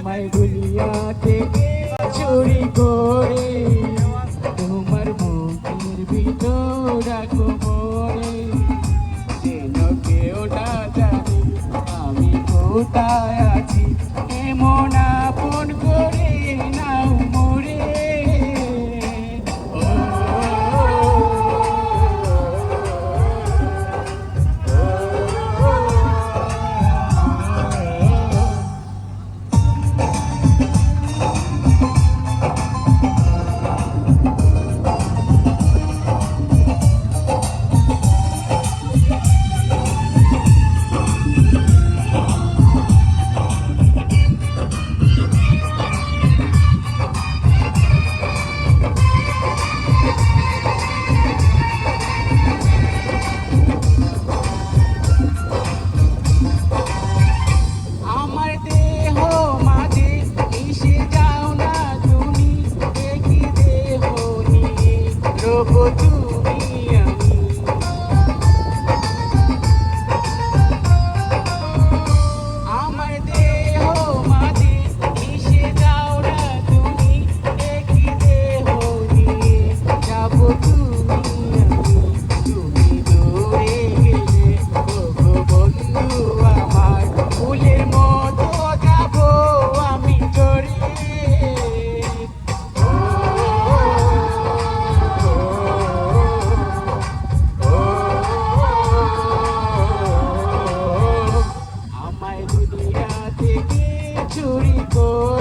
তোমার গুলিয়াতে চুরি করে? তোমার মুখের ভিতর রাখো মরে। যেন কেউ না জানি আমি কোথায় put go.